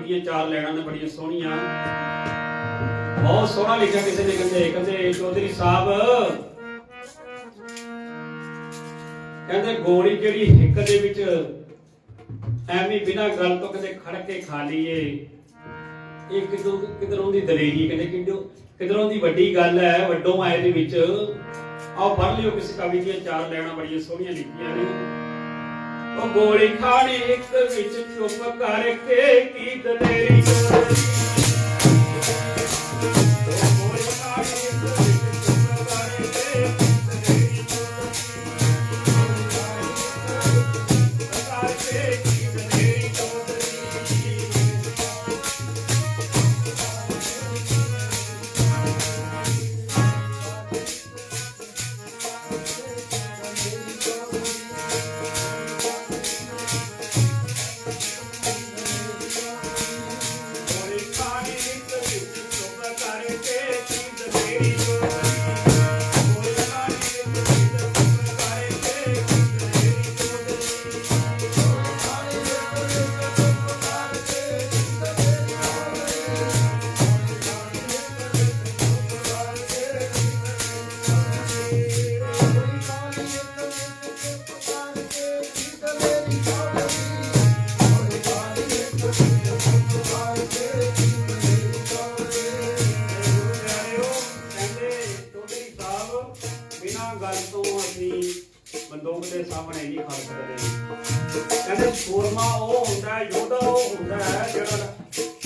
ਦੀਆਂ ਚਾਰ ਲੈਣਾਂ ਨੇ, ਬੜੀਆਂ ਸੋਹਣੀਆਂ। ਬਹੁਤ ਸੋਹਣਾ ਲਿਖਿਆ ਕਿਸੇ ਨੇ, ਕਹਿੰਦੇ ਕਹਿੰਦੇ ਚੌਧਰੀ ਸਾਹਿਬ। ਕਹਿੰਦੇ, ਗੋਲੀ ਜਿਹੜੀ ਹਿੱਕ ਦੇ ਵਿੱਚ ਐਵੇਂ ਬਿਨਾਂ ਗੱਲ ਤੋਂ ਕਦੇ ਖੜ ਕੇ ਖਾ ਲਈਏ। ਇਹ ਕਿਦੋਂ, ਕਿਧਰੋਂ ਦੀ ਦਲੇਰੀ, ਕਹਿੰਦੇ ਕਿਦੋਂ ਕਿਧਰੋਂ ਦੀ ਵੱਡੀ ਗੱਲ ਹੈ, ਵੱਡੋਂ ਆਏ ਦੇ ਵਿੱਚ। ਆਓ ਪੜ੍ਹ ਲਿਓ ਕਿਸੇ ਕਵੀ ਦੀਆਂ ਚਾਰ ਲੈਣਾ ਬੜੀਆਂ ਸੋਹਣੀਆਂ ਲਿਖੀਆਂ ਨੇ। ਉਹ ਗੋਲੀ ਖਾਣੀ ਇੱਕ ਵਿੱਚ ਚੁੱਪ ਕਰਕੇ ਕੀ ਦਲੇਰੀ ਕਰਦੀ ਬੰਦੂਕ ਦੇ ਸਾਹਮਣੇ ਨਹੀਂ ਖੜ ਸਕਦੇ ਕਹਿੰਦੇ ਸੂਰਮਾ ਉਹ ਹੁੰਦਾ ਹੈ ਯੋਧਾ ਉਹ ਹੁੰਦਾ ਹੈ, ਜਿਹੜਾ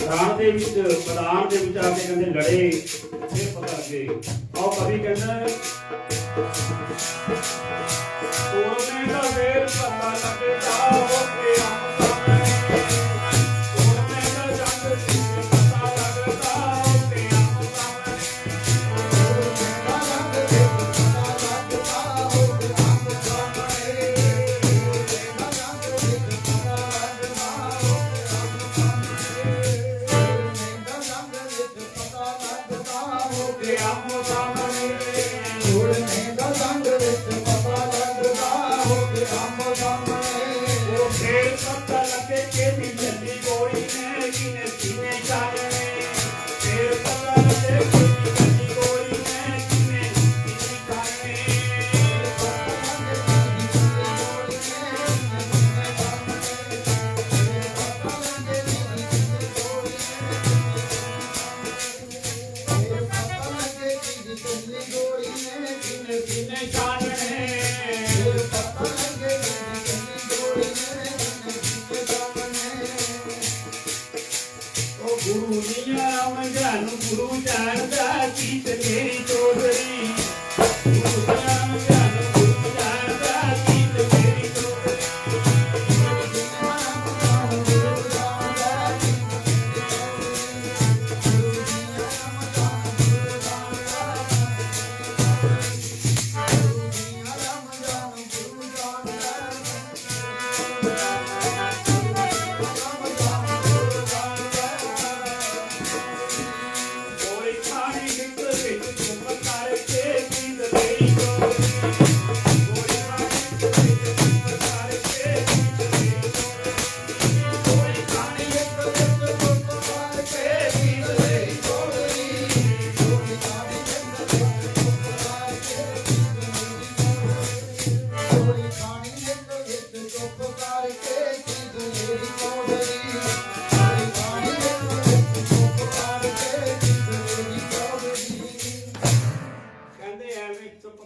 ਰਾਣ ਦੇ ਵਿੱਚ ਮੈਦਾਨ ਦੇ ਵਿੱਚ ਆ ਕੇ ਕਹਿੰਦੇ ਲੜੇ ਫਿਰ ਪਤਾ ਲੱਗੇ। ਆਓ ਕਵੀ ਕਹਿੰਦਾ ਗੁਰੂ ਦੀਆਂ ਮੰਝਾਂ ਨੂੰ ਗੁਰੂ ਜਾਣਦਾ ਕੀ ਤੇਰੀ ਚੋਦਰੀ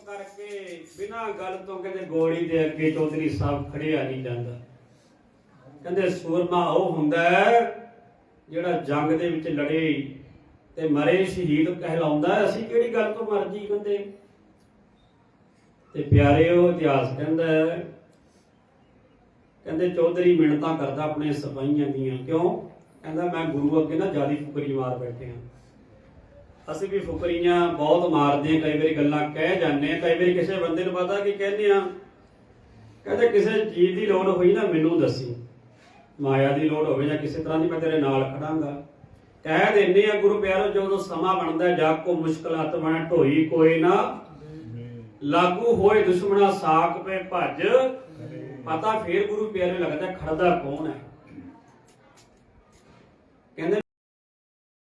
ਕਰਕੇ ਬਿਨਾਂ ਗੱਲ ਤੋਂ ਕਹਿੰਦੇ ਗੋਲੀ ਦੇ ਅੱਗੇ ਚੌਧਰੀ ਸਾਹਿਬ ਖੜਿਆ ਨਹੀਂ ਜਾਂਦਾ। ਕਹਿੰਦੇ ਸੂਰਮਾ ਉਹ ਹੁੰਦਾ ਜਿਹੜਾ ਜੰਗ ਦੇ ਵਿੱਚ ਲੜੇ ਤੇ ਮਰੇ, ਸ਼ਹੀਦ ਕਹਿਲਾਉਂਦਾ ਅਸੀਂ ਕਿਹੜੀ ਗੱਲ ਤੋਂ ਮਰਜ਼ੀ ਕਹਿੰਦੇ? ਤੇ ਪਿਆਰਿਓ ਇਤਿਹਾਸ ਕਹਿੰਦਾ ਕਹਿੰਦੇ ਚੌਧਰੀ ਮਿੰਨਤਾਂ ਕਰਦਾ ਆਪਣੇ ਸਿਪਾਹੀਆਂ ਦੀਆਂ ਕਿਉਂ? ਕਹਿੰਦਾ ਮੈਂ ਗੁਰੂ ਅੱਗੇ ਨਾ ਜਿਆਦੀ ਫੁਕਰੀ ਮਾਰ ਬੈਠੇ ਹਾਂ। ਅਸੀਂ ਵੀ ਫੁਕਰੀਆਂ ਬਹੁਤ ਮਾਰਦੇ ਹਾਂ ਕਈ ਵਾਰੀ ਗੱਲਾਂ ਕਹਿ ਜਾਂਦੇ ਹਾਂ ਕਈ ਵਾਰੀ ਕਿਸੇ ਬੰਦੇ ਨੂੰ ਪਤਾ ਕਿ ਕਹਿੰਦੇ ਆ ਕਹਿੰਦੇ ਕਿਸੇ ਚੀਜ਼ ਦੀ ਲੋੜ ਹੋਈ ਨਾ ਮੈਨੂੰ ਦੱਸੀ। ਮਾਇਆ ਦੀ ਲੋੜ ਹੋਵੇ ਜਾਂ ਕਿਸੇ ਤਰ੍ਹਾਂ ਦੀ ਮੈਂ ਤੇਰੇ ਨਾਲ ਖੜਾਂਗਾ। ਕਹਿ ਦਿੰਦੇ ਆ ਗੁਰੂ ਪਿਆਰੋ ਜਦੋਂ ਸਮਾਂ ਬਣਦਾ ਜਾ ਕੋ ਮੁਸ਼ਕਲਾਤ ਬਣ ਢੋਈ ਕੋਈ ਨਾ। ਲਾਗੂ ਹੋਏ ਦੁਸ਼ਮਣਾ ਸਾਖ ਪੇ ਭੱਜ। ਪਤਾ ਫੇਰ ਗੁਰੂ ਪਿਆਰੇ ਲੱਗਦਾ ਖੜਦਾ ਕੌਣ ਹੈ?